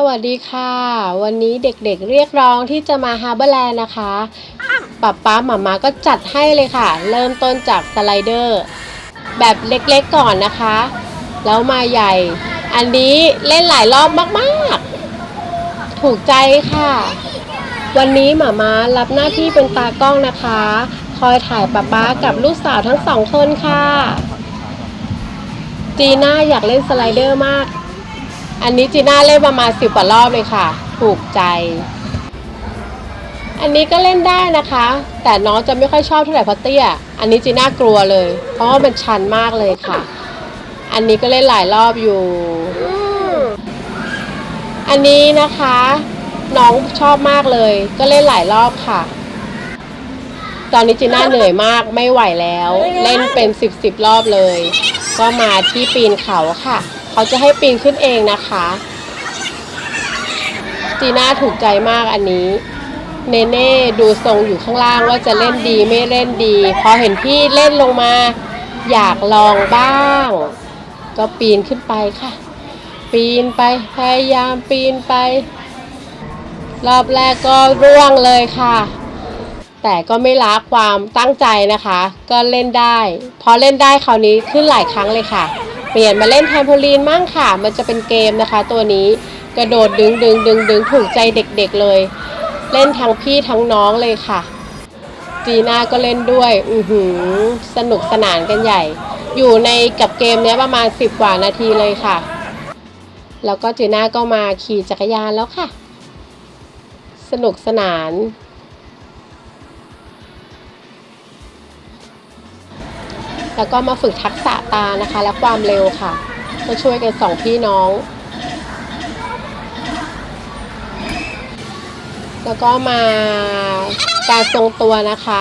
สวัสดีค่ะ วันนี้เด็กๆเรียกร้องที่จะมาฮาร์เบอร์แลนด์นะคะป๊าป๊าหมามาก็จัดให้เลยค่ะ เริ่มต้นจากสไลเดอร์ แบบเล็กๆก่อนนะคะ แล้วมาใหญ่ อันนี้เล่นหลายรอบมากๆ ถูกใจค่ะ วันนี้หมามารับหน้าที่เป็นตากล้องนะคะ คอยถ่ายป๊าป๊ากับลูกสาวทั้งสองคนค่ะ จีน่าอยากเล่นสไลเดอร์มาก อันนี้จีน่าเล่นประมาณสิบกว่ารอบเลยค่ะ ถูกใจ อันนี้ก็เล่นได้นะคะ แต่น้องจะไม่ค่อยชอบเท่าไหร่เพราะเตี้ย อันนี้จีน่ากลัวเลย เพราะว่ามันชันมากเลยค่ะ อันนี้ก็เล่นหลายรอบอยู่ อันนี้นะคะ น้องชอบมากเลย ก็เล่นหลายรอบค่ะ ตอนนี้จีน่าเหนื่อยมากไม่ไหวแล้ว เล่นเป็นสิบสิบรอบเลย ก็มาที่ปีนเขาค่ะ เขาจะให้ปีนขึ้นเองนะคะจีน่าถูกใจมากอันนี้ เนเน่ดูทรงอยู่ข้างล่างว่าจะเล่นดีไม่เล่นดี พอเห็นพี่เล่นลงมา อยากลองบ้าง ก็ปีนขึ้นไปค่ะ ปีนไปพยายามปีนไป รอบแรกก็ร่วงเลยค่ะ แต่ก็ไม่ละความตั้งใจนะคะ ก็เล่นได้ พอเล่นได้คราวนี้ขึ้นหลายครั้งเลยค่ะ ปลี่ยนมาเล่นแทมโพลีนมั่งค่ะ มันจะเป็นเกมนะคะ ตัวนี้กระโดดดึงดึงดึงดึงถูกใจเด็กๆเลย เล่นทั้งพี่ทั้งน้องเลยค่ะ จีน่าก็เล่นด้วย อือหือ สนุกสนานกันใหญ่ อยู่ในกับเกมนี้ประมาณ 10 กว่านาทีเลยค่ะ แล้วก็จีน่าก็มาขี่จักรยานแล้วค่ะ สนุกสนาน แล้วก็มาฝึกทักษะตานะคะ และความเร็วค่ะก็ช่วยกันสองพี่น้อง แล้วก็มาการทรงตัวนะคะ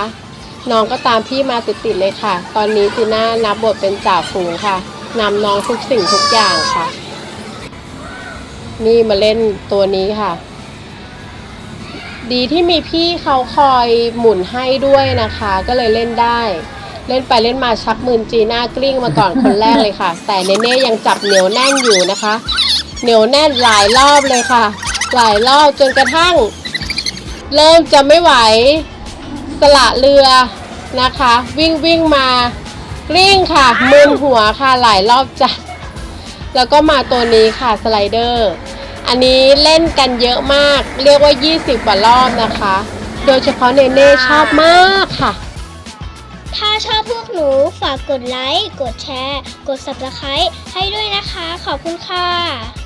น้องก็ตามพี่มาติดๆเลยค่ะ ตอนนี้จีน่านับบทเป็นจ่าฝูงค่ะนำน้องทุกสิ่งทุกอย่างค่ะ นี่มาเล่นตัวนี้ค่ะ ดีที่มีพี่เขาคอยหมุนให้ด้วยนะคะ ก็เลยเล่นได้ เล่นไปเล่นมาชักมือจีน่ากลิ้งมาก่อนคนแรกเลยค่ะ แต่เนเน่ยังจับเหนียวแน่นอยู่นะคะ เหนียวแน่นหลายรอบเลยค่ะ หลายรอบจนกระทั่ง เริ่มจะไม่ไหวสละเรือนะคะ วิ่งวิ่งมากลิ้งค่ะมึนหัวค่ะหลายรอบจัดแล้วก็มาตัวนี้ค่ะสไลเดอร์ อันนี้เล่นกันเยอะมาก เรียกว่า 20กว่ารอบนะคะ โดยเฉพาะเนเน่ชอบมากค่ะ ถ้าชอบพวกหนูฝากกดไลค์ กดแชร์ กด subscribe ให้ด้วยนะคะ ขอบคุณค่ะ